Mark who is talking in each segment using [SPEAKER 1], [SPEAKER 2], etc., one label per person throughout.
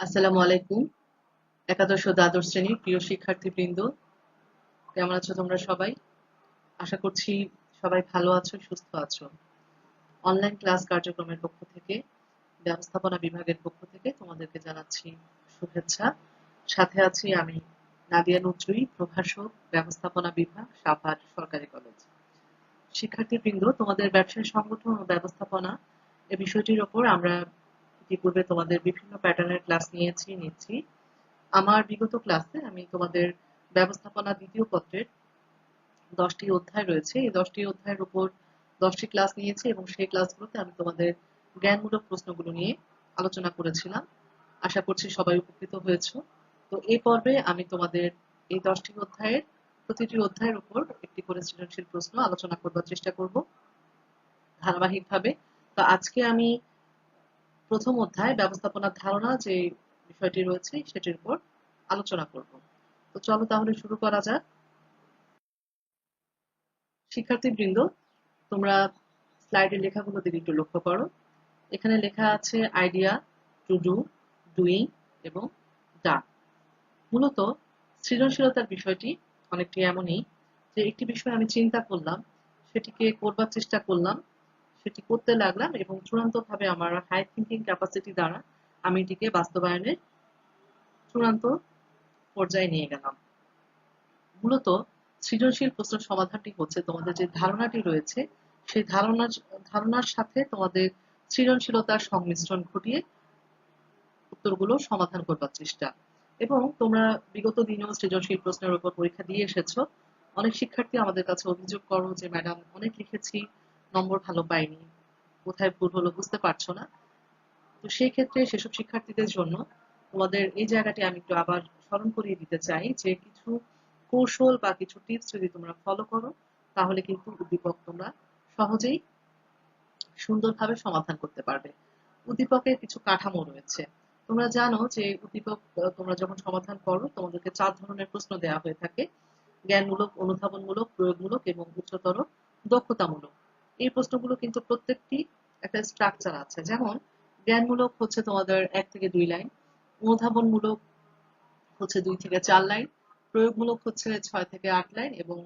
[SPEAKER 1] আসসালামু আলাইকুম, একাদশ দ্বাদশ শ্রেণির প্রিয় শিক্ষার্থীবৃন্দ, কেমন আছো তোমরা সবাই? আশা করছি সবাই ভালো আছো, সুস্থ আছো। অনলাইন ক্লাস কার্যক্রমের পক্ষ থেকে, ব্যবস্থাপনা বিভাগের পক্ষ থেকে তোমাদেরকে জানাচ্ছি শুভেচ্ছা। সাথে আছি আমি নাদিয়া নজরুই প্রভাষক, ব্যবস্থাপনা বিভাগ, সাভার সরকারি কলেজ। শিক্ষার্থীবৃন্দ, তোমাদের ব্যবসায় সংগঠন ও ব্যবস্থাপনা এ বিষয়টির ওপর আমরা ইতিপূর্বে তোমাদের বিভিন্ন প্যাটার্নের ক্লাস নিয়েছি, নিচ্ছি। আমার বিগত ক্লাসে আমি তোমাদের ব্যবস্থাপনা দ্বিতীয় পত্রের দশটি অধ্যায় রয়েছে। এই দশটি অধ্যায়ের উপর দশটি ক্লাস নিয়েছি এবং সেই ক্লাসগুলোতে আমি তোমাদের জ্ঞানমূলক প্রশ্নগুলো নিয়ে আলোচনা করেছিলাম। আশা করছি সবাই উপকৃত হয়েছ। তো এই পর্বে আমি তোমাদের এই দশটি অধ্যায়ের, প্রতিটি অধ্যায়ের উপর একটি করে সৃজনশীল প্রশ্ন আলোচনা করবার চেষ্টা করব ধারাবাহিকভাবে। তো আজকে আমি প্রথম অধ্যায় ব্যবস্থাপনার ধারণা যে বিষয়টি রয়েছে সেটির উপর আলোচনা করব। তো চলো তাহলে শুরু করা যাক। শিক্ষার্থীবৃন্দ, তোমরা স্লাইডের লেখাগুলো দিকে একটু লক্ষ্য করো। এখানে লেখা আছে আইডিয়া, টু ডু, ডুইং এবং ডা মূলত সৃজনশীলতার বিষয়টি অনেকটি এমনই যে একটি বিষয় আমি চিন্তা করলাম, সেটিকে করবার চেষ্টা করলাম সেটি করতে লাগলাম এবং চূড়ান্তভাবে আমার হাই থিঙ্কিং ক্যাপাসিটি দ্বারা আমি এটিকে বাস্তবায়নের চূড়ান্ত পর্যায়ে নিয়ে গেলাম। মূলত সৃজনশীল প্রশ্ন সমাধানটি হচ্ছে তোমাদের যে ধারণাটি রয়েছে, সেই ধারণার ধারণার সাথে তোমাদের সৃজনশীলতার সংমিশ্রণ ঘটিয়ে উত্তরগুলো সমাধান করবার চেষ্টা। এবং তোমরা বিগত দিনেও সৃজনশীল প্রশ্নের উপর পরীক্ষা দিয়ে এসেছ। অনেক শিক্ষার্থী আমাদের কাছে অভিযোগ করো যে, ম্যাডাম, অনেক লিখেছি নম্বর ভালো পাইনি। কোথায় ভুল হলো বুঝতে পারছ না? তো সেই ক্ষেত্রে সেসব শিক্ষার্থীদের জন্য তোমাদের এই জায়গাটি আমি একটু আবার স্মরণ করিয়ে দিতে চাই যে কিছু কৌশল বা কিছু টিপস যদি তোমরা ফলো করো, তাহলে কিন্তু উদ্দীপক তোমরা সহজেই সুন্দরভাবে সমাধান করতে পারবে। উদ্দীপকের কিছু কাঠামো রয়েছে। তোমরা জানো যে উদ্দীপক তোমরা যখন সমাধান করো, তোমাদেরকে চার ধরনের প্রশ্ন দেওয়া হয়ে থাকে। জ্ঞানমূলক, অনুধাবনমূলক, প্রয়োগমূলক এবং উচ্চতর দক্ষতামূলক। এই প্রশ্নগুলো কিন্তু প্রত্যেকটি একটা স্ট্রাকচার আছে। যেমন, জ্ঞানমূলক হচ্ছে তোমাদের এক থেকে দুই লাইন অনুধাবনমূলক হচ্ছে দুই থেকে চার লাইন প্রয়োগমূলক হচ্ছে ছয় থেকে আট লাইন এবং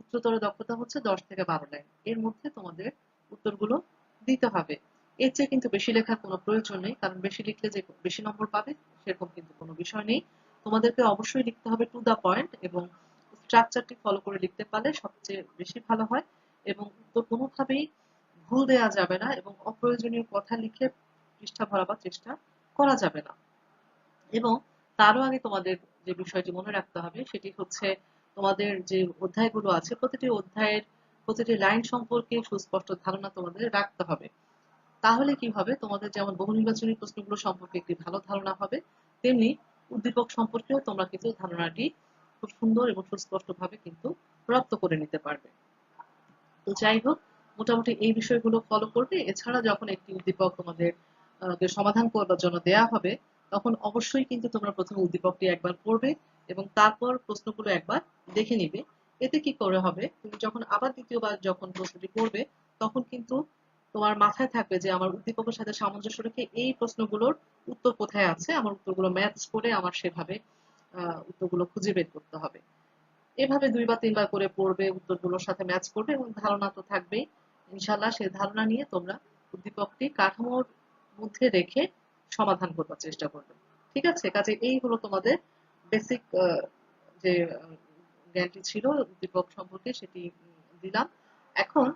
[SPEAKER 1] উচ্চতর দক্ষতা হচ্ছে দশ থেকে বারো লাইন এর মধ্যে তোমাদের উত্তরগুলো দিতে হবে। এর চেয়ে কিন্তু বেশি লেখার কোনো প্রয়োজন নেই, কারণ বেশি লিখলে যে বেশি নম্বর পাবে, সেরকম কিন্তু কোনো বিষয় নেই। তোমাদেরকে অবশ্যই লিখতে হবে টু দা পয়েন্ট এবং স্ট্রাকচারটি ফলো করে লিখতে পারলে সবচেয়ে বেশি ভালো হয়। এবং উত্তর কোনোভাবেই ভুল দেওয়া যাবে না এবং অপ্রয়োজনীয় কথা লিখে পৃষ্ঠা ভরাবার চেষ্টা করা যাবে না। এবং তারও আগে তোমাদের যে বিষয়টি মনে রাখতে হবে, সেটি হচ্ছে তোমাদের যে অধ্যায়গুলো আছে, প্রতিটি অধ্যায়ের প্রতিটি লাইন সম্পর্কে সুস্পষ্ট ধারণা তোমাদের রাখতে হবে। তাহলে কি হবে? তোমাদের যেমন বহু নির্বাচনী প্রশ্নগুলো সম্পর্কে একটি ভালো ধারণা হবে, তেমনি উদ্দীপক সম্পর্কেও তোমরা কিন্তু ধারণাটি খুব সুন্দর এবং সুস্পষ্টভাবে কিন্তু রপ্ত করে নিতে পারবে। তো যাই হোক, মোটামুটি এই বিষয়গুলো ফলো করবে। এছাড়া যখন একটি উদ্দীপক তোমাদের সমাধান করবার জন্য দেয়া হবে, তখন অবশ্যই কিন্তু তোমরা প্রথমে উদ্দীপকটি একবার পড়বে এবং তারপর প্রশ্নগুলো একবার দেখে নিবে। এতে কি করে হবে? তুমি যখন আবার দ্বিতীয়বার যখন প্রশ্নটি করবে তখন কিন্তু তোমার মাথায় থাকবে যে আমার উদ্দীপকের সাথে সামঞ্জস্য রেখে এই প্রশ্নগুলোর উত্তর কোথায় আছে? আমার উত্তরগুলো ম্যাথস করে আমার সেভাবে উত্তরগুলো খুঁজে বের করতে হবে। এভাবে দুই বা তিনবার করে পড়বে, উত্তরগুলোর সাথে ম্যাচ করবে এবং ধারণা তো থাকবেই। ইনশাল্লাহ সেই ধারণা নিয়ে তোমরা উদ্দীপকটি কাঠামোর মধ্যে রেখে সমাধান করবার চেষ্টা করবে। ঠিক আছে? কাজে এই হলো তোমাদের বেসিক যে জ্ঞানটি ছিল উদ্দীপক সম্পর্কে সেটি দিলাম। এখন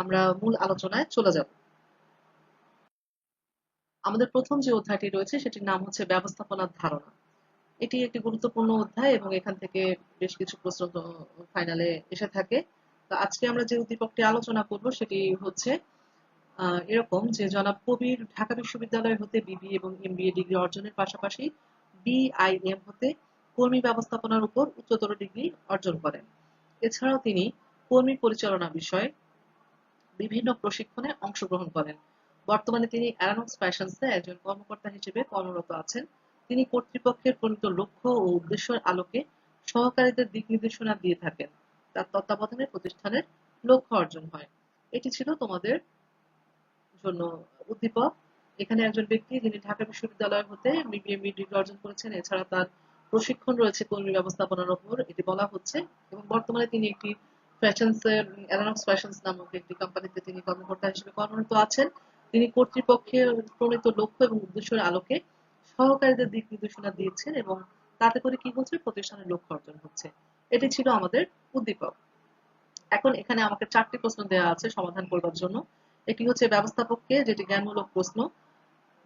[SPEAKER 1] আমরা মূল আলোচনায় চলে যাব। আমাদের প্রথম যে অধ্যায়টি রয়েছে সেটির নাম হচ্ছে ব্যবস্থাপনার ধারণা। এটি একটি গুরুত্বপূর্ণ অধ্যায় এবং এখান থেকে বেশ কিছু প্রশ্ন ফাইনালে এসে থাকে। তো আজকে আমরা যে উদ্দীপকটি আলোচনা করব সেটি হচ্ছে এরকম যে জনাব কবির ঢাকা বিশ্ববিদ্যালয় হতে বিবি এবং এমবিএ ডিগ্রি অর্জনের পাশাপাশি বিআইএম হতে কর্মী ব্যবস্থাপনার উপর উচ্চতর ডিগ্রি অর্জন করেন। এছাড়াও তিনি কর্মী পরিচালনা বিষয়ে বিভিন্ন প্রশিক্ষণে অংশগ্রহণ করেন। বর্তমানে তিনি অ্যারানক্স ফ্যাশনসে একজন কর্মকর্তা হিসেবে কর্মরত আছেন। তিনি কর্তৃপক্ষের প্রণীত লক্ষ্য ও উদ্দেশ্যের আলোকে সহকারীদের দিক নির্দেশনা দিয়ে থাকেন। তার তত্ত্বাবধানে প্রতিষ্ঠানের লক্ষ্য অর্জন হয়। এটি ছিল তোমাদের জন্য উদ্দীপক। এখানে একজন ব্যক্তি যিনি ঢাকা বিশ্ববিদ্যালয় হতে বিবিএমবি ডিগ্রি অর্জন করেছেন। এছাড়া তার প্রশিক্ষণ রয়েছে কর্মী ব্যবস্থাপনার উপর এটি বলা হচ্ছে এবং বর্তমানে তিনি একটি ফ্যাশনস অ্যালানক্স ফ্যাশনস নামক একটি কোম্পানিতে তিনি কর্মকর্তা হিসেবে কর্মরত আছেন। তিনি কর্তৃপক্ষের প্রণীত লক্ষ্য এবং উদ্দেশ্যের আলোকে সহকারীদের দিক নির্দেশনা দিয়েছেন এবং তাতে করে কি হচ্ছে? প্রতিষ্ঠানের লক্ষ্য অর্জন হচ্ছে। এটি ছিল আমাদের উদ্দীপক। এখন এখানে আমাকে চারটি প্রশ্ন দেওয়া আছে সমাধান করবার জন্য। একটি হচ্ছে ব্যবস্থাপককে, যেটি জ্ঞানমূলক প্রশ্ন।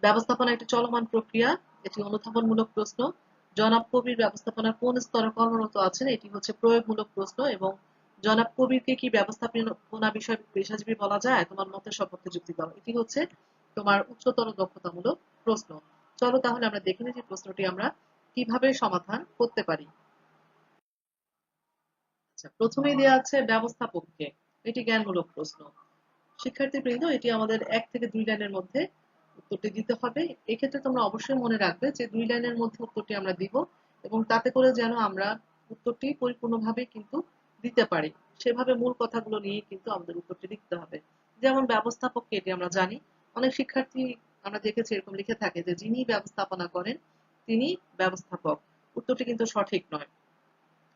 [SPEAKER 1] ব্যবস্থাপনা একটি চলমান প্রক্রিয়া, এটি অনুধাবনমূলক প্রশ্ন। জনাব কবির ব্যবস্থাপনা কোন স্তরে কর্মরত আছেন, এটি হচ্ছে প্রয়োগমূলক প্রশ্ন এবং জনাব কবিরকে কি ব্যবস্থাপনা বিষয় পেশাজীবী বলা যায়? তোমার মতের সপক্ষে যুক্তি দাও। এটি হচ্ছে তোমার উচ্চতর দক্ষতামূলক প্রশ্ন। চলো তাহলে আমরা দেখে নিই যে প্রশ্নটি আমরা কীভাবে সমাধান করতে পারি। আচ্ছা প্রথমেই দেওয়া আছে ব্যবস্থাপককে। এটি জ্ঞানমূলক প্রশ্ন। শিক্ষার্থীবৃন্দ, এটি আমাদের এক থেকে দুই লাইনের মধ্যে উত্তরটি দিতে হবে। এক্ষেত্রে তোমরা অবশ্যই মনে রাখবে যে দুই লাইনের মধ্যে উত্তরটি আমরা দিব এবং তাতে করে যেন আমরা উত্তরটি পরিপূর্ণভাবে কিন্তু দিতে পারি। সেভাবে মূল কথাগুলো নিয়ে কিন্তু আমাদের উত্তরটি লিখতে হবে। যেমন ব্যবস্থাপককে এটি আমরা জানি। অনেক শিক্ষার্থী আমরা দেখেছি এরকম লিখে থাকে যে যিনি ব্যবস্থাপনা করেন, তিনি ব্যবস্থাপক। উত্তরটি কিন্তু সঠিক নয়।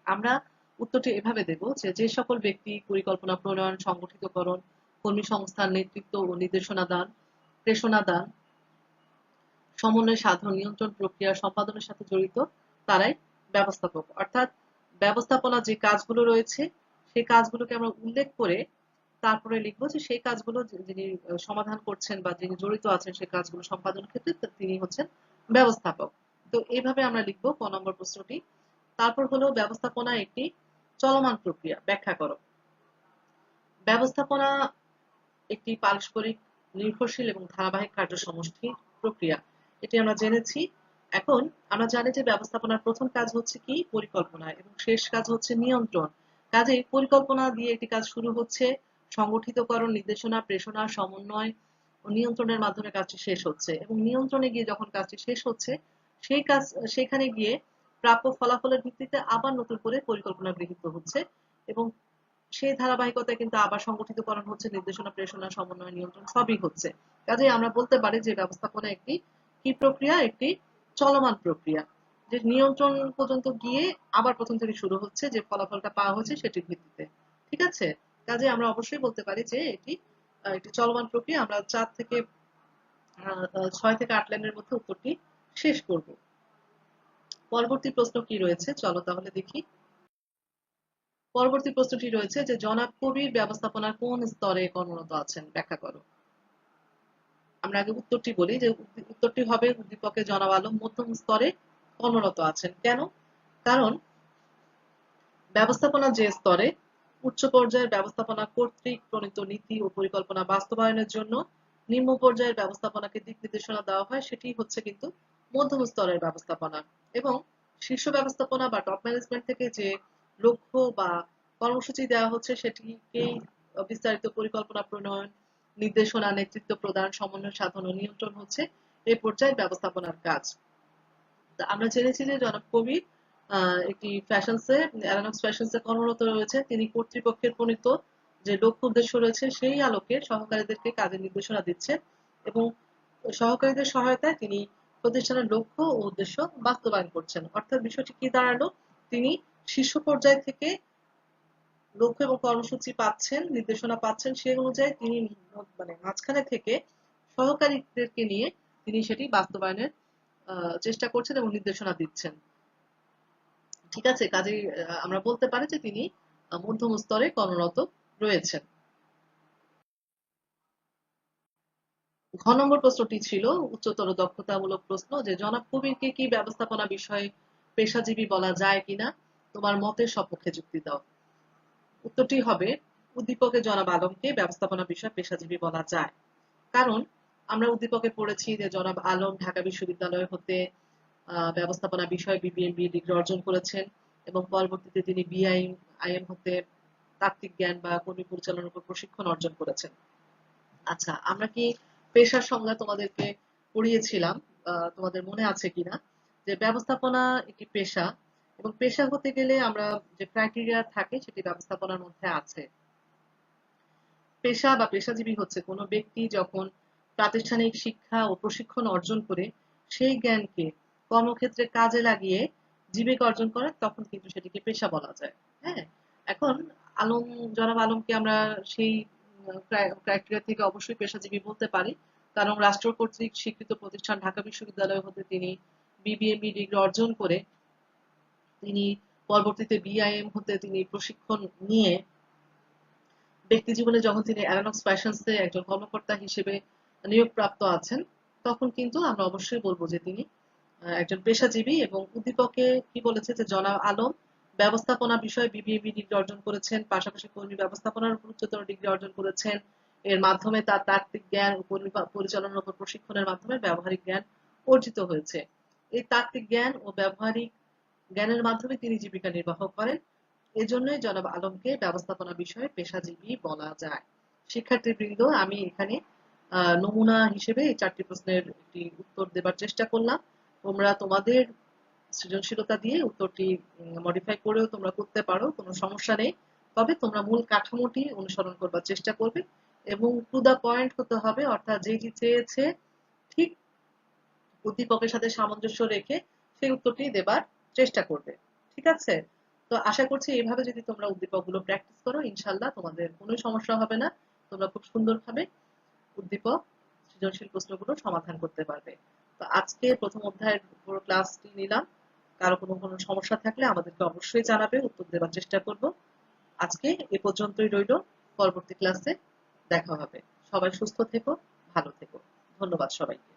[SPEAKER 1] আমরা উত্তরটি এভাবে দেব যে যে সকল ব্যক্তি পরিকল্পনা প্রণয়ন, সংগঠিতকরণ, কর্মী সংস্থার নেতৃত্ব ও নির্দেশনা দান, প্রেষণা দান, সমন্বয় সাধন, নিয়ন্ত্রণ প্রক্রিয়া, সম্পাদনের সাথে জড়িত, তারাই ব্যবস্থাপক। অর্থাৎ ব্যবস্থাপনা যে কাজগুলো রয়েছে, সেই কাজগুলোকে আমরা উল্লেখ করে তারপরে লিখব যে সেই কাজগুলো যিনি সমাধান করছেন বা যিনি জড়িত আছেন সেই কাজগুলো সম্পাদন ক্ষেত্রে তিনি হচ্ছেন ব্যবস্থাপক। তো এইভাবে আমরা লিখব ক নম্বর প্রশ্নটি। তারপর হলো ব্যবস্থাপনা একটি চলমান প্রক্রিয়া, ব্যাখ্যা করো। ব্যবস্থাপনা একটি পারস্পরিক, নির্ভরশীল এবং ধারাবাহিক কার্য সমষ্টি প্রক্রিয়া। এটি আমরা জেনেছি। এখন আমরা জানি যে ব্যবস্থাপনার প্রথম কাজ হচ্ছে কি? পরিকল্পনা এবং শেষ কাজ হচ্ছে নিয়ন্ত্রণ। কাজে পরিকল্পনা দিয়ে একটি কাজ শুরু হচ্ছে সংগঠিতকরণ নির্দেশনা, প্রেষণা, সমন্বয় ও নিয়ন্ত্রণের মাধ্যমে কাজটি শেষ হচ্ছে। এবং নিয়ন্ত্রণে গিয়ে যখন কাজটি শেষ হচ্ছে, সেই কাজ সেখানে গিয়ে প্রাপ্য ফলাফলের ভিত্তিতে আবার নতুন করে পরিকল্পনা গৃহীত হচ্ছে এবং সেই ধারাবাহিকতায় কিন্তু আবার সংগঠিতকরণ হচ্ছে, নির্দেশনা, প্রেষণা, সমন্বয়, নিয়ন্ত্রণ সবই হচ্ছে। কাজে আমরা বলতে পারি যে ব্যবস্থাপনা একটি কি প্রক্রিয়া? একটি চলমান প্রক্রিয়া। যে নিয়ন্ত্রণ পর্যন্ত গিয়ে আবার প্রথম থেকে শুরু হচ্ছে, যে ফলাফলটা পাওয়া হচ্ছে সেটির ভিত্তিতে। ঠিক আছে? কাজে আমরা অবশ্যই বলতে পারি যে এটি একটি চলমান প্রক্রিয়া। আমরা চার থেকে ছয় থেকে আট লাইনের মধ্যে উত্তরটি শেষ করব। পরবর্তী প্রশ্ন কি রয়েছে? চলো তাহলে দেখি। পরবর্তী প্রশ্নটি রয়েছে যে, জনাব কবির ব্যবস্থাপনার কোন স্তরে কর্মরত আছেন? ব্যাখ্যা করো। আমরা আগে উত্তরটি বলি যে উত্তরটি হবে উদ্দীপকে জনাব আলম মধ্যম স্তরে কর্মরত আছেন। কেন? কারণ ব্যবস্থাপনা যে স্তরে উচ্চ পর্যায়ের ব্যবস্থাপনা কর্তৃক প্রণীত নীতি ও পরিকল্পনা বাস্তবায়নের জন্য নিম্ন পর্যায়ের ব্যবস্থাপনাকে দিক নির্দেশনা দেওয়া হয়, সেটি হচ্ছে কিন্তু মধ্যম স্তরের ব্যবস্থাপনা। এবং শীর্ষ ব্যবস্থাপনা বা টপ ম্যানেজমেন্ট থেকে যে লক্ষ্য বা কর্মসূচি দেওয়া হচ্ছে, সেটিকেই বিস্তারিত পরিকল্পনা প্রণয়ন, নির্দেশনা, নেতৃত্ব প্রদান, সমন্বয় সাধন ও নিয়ন্ত্রণ হচ্ছে এই পর্যায়ে ব্যবস্থাপনার কাজ। আমরা জেনেছি যে জনাব কবির একটি ফ্যাশনসে অ্যালানক্স ফ্যাশনসে কর্মরত রয়েছে। তিনি কর্তৃপক্ষের প্রণীত যে লক্ষ্য উদ্দেশ্য রয়েছে, সেই আলোকে সহকারীদেরকে কাজের নির্দেশনা দিচ্ছেন এবং সহকারীদের সহায়তায় তিনি প্রতিষ্ঠানের লক্ষ্য ও উদ্দেশ্য বাস্তবায়ন করছেন। অর্থাৎ বিষয়টি কি দাঁড়াল? তিনি শীর্ষ পর্যায় থেকে লক্ষ্য এবং কর্মসূচি পাচ্ছেন, নির্দেশনা পাচ্ছেন, সেই অনুযায়ী তিনি মানে মাঝখানে থেকে সহকারীদেরকে নিয়ে তিনি সেটি বাস্তবায়নের চেষ্টা করছেন এবং নির্দেশনা দিচ্ছেন। ঠিক আছে কাজে আমরা বলতে পারি যে তিনি মধ্যম স্তরে কর্মরত রয়েছেন। ঘ নম্বর প্রশ্নটি ছিল, উচ্চতর দক্ষতামূলক প্রশ্ন, যে জনাব কবিরকে কি ব্যবস্থাপনা বিষয়ে পেশাজীবী বলা যায় কিনা? তোমার মতের সপক্ষে যুক্তি দাও। উত্তরটি হবে, উদ্দীপকে জনাব আলমকে ব্যবস্থাপনা বিষয়ে পেশাজীবী বলা যায়। কারণ, আমরা উদ্দীপকে পড়েছি যে জনাব আলম ঢাকা বিশ্ববিদ্যালয় হতে ব্যবস্থাপনা বিষয়ে বিবিএমবি ডিগ্রি অর্জন করেছেন এবং পরবর্তীতে তিনি বিআই আইএম হতে তাত্ত্বিক জ্ঞান বা কর্মী পরিচালনার উপর প্রশিক্ষণ অর্জন করেছেন। আচ্ছা আমরা কি পেশার সংজ্ঞা তোমাদেরকে পড়িয়েছিলাম তোমাদের মনে আছে কিনা? যে ব্যবস্থাপনা একটি পেশা এবং পেশা হতে গেলে আমরা যে ক্রাইটেরিয়া থাকে সেটি ব্যবস্থাপনার মধ্যে আছে। পেশা বা পেশাজীবী হচ্ছে কোনো ব্যক্তি যখন প্রাতিষ্ঠানিক শিক্ষা ও প্রশিক্ষণ অর্জন করে সেই জ্ঞানকে কর্মক্ষেত্রে কাজে লাগিয়ে জীবিকা অর্জন করে, তখন কিন্তু সেটিকে পেশা বলা যায়। হ্যাঁ? এখন আলম, জনাব আলমকে আমরা সেই ক্রাইটেরিয়া থেকে অবশ্যই পেশাজীবী বলতে পারি। কারণ রাষ্ট্র কর্তৃক স্বীকৃত প্রতিষ্ঠান ঢাকা বিশ্ববিদ্যালয় হতে তিনি বিবিএমই ডিগ্রি অর্জন করে তিনি পরবর্তীতে বিআইএম হতে তিনি প্রশিক্ষণ নিয়ে ব্যক্তি জীবনে যখন তিনি অ্যারানক্স ফ্যাশনসে একজন কর্মকর্তা হিসেবে নিয়োগপ্রাপ্ত আছেন, তখন কিন্তু আমরা অবশ্যই বলব যে তিনি একজন পেশাজীবী এবং উদ্দীপকে কি বলেছে যে জনাব আলম ব্যবস্থাপনা বিষয়ে বিবিএবি ডিগ্রি অর্জন করেছেন, পাশাপাশি কর্মী ব্যবস্থাপনার উপর উচ্চতর ডিগ্রি অর্জন করেছেন। এর মাধ্যমে তার তাত্ত্বিক জ্ঞান ও কর্মী পরিচালনার উপর প্রশিক্ষণের মাধ্যমে ব্যবহারিক জ্ঞান অর্জিত হয়েছে। এই তাত্ত্বিক জ্ঞান ও ব্যবহারিক জ্ঞানের মাধ্যমে তিনি জীবিকা নির্বাহ করেন। এজন্যই জনাব আলমকে ব্যবস্থাপনা বিষয়ে পেশাজীবী বলা যায়। শিক্ষার্থীবৃন্দ, আমি এখানে নমুনা হিসেবে এই চারটি প্রশ্নের একটি উত্তর দেবার চেষ্টা করলাম। তোমরা তোমাদের সৃজনশীলতা দিয়ে উত্তরটি মডিফাই করেও তোমরা করতে পারো, কোনো সমস্যা নেই। তবে তোমরা মূল কাঠামোটি অনুসরণ করবার চেষ্টা করবে এবং টু দা পয়েন্ট হতে হবে, অর্থাৎ যেটি চেয়েছে, ঠিক উদ্দীপকের সাথে সামঞ্জস্য রেখে সেই উত্তরটি দেবার চেষ্টা করবে। ঠিক আছে? তো আশা করছি এইভাবে যদি তোমরা উদ্দীপকগুলো প্র্যাকটিস করো ইনশাল্লাহ তোমাদের কোনো সমস্যা হবে না। তোমরা খুব সুন্দরভাবে উদ্দীপক সৃজনশীল প্রশ্নগুলো সমাধান করতে পারবে। আজকে প্রথম অধ্যায়ের পুরো ক্লাসটি নিলাম। কারও কোনো কোনো সমস্যা থাকলে আমাদেরকে অবশ্যই জানাবে, উত্তর দেওয়ার চেষ্টা করব। আজকে এ পর্যন্তই রইল। পরবর্তী ক্লাসে দেখা হবে। সবাই সুস্থ থেকো, ভালো থেকো। ধন্যবাদ সবাইকে।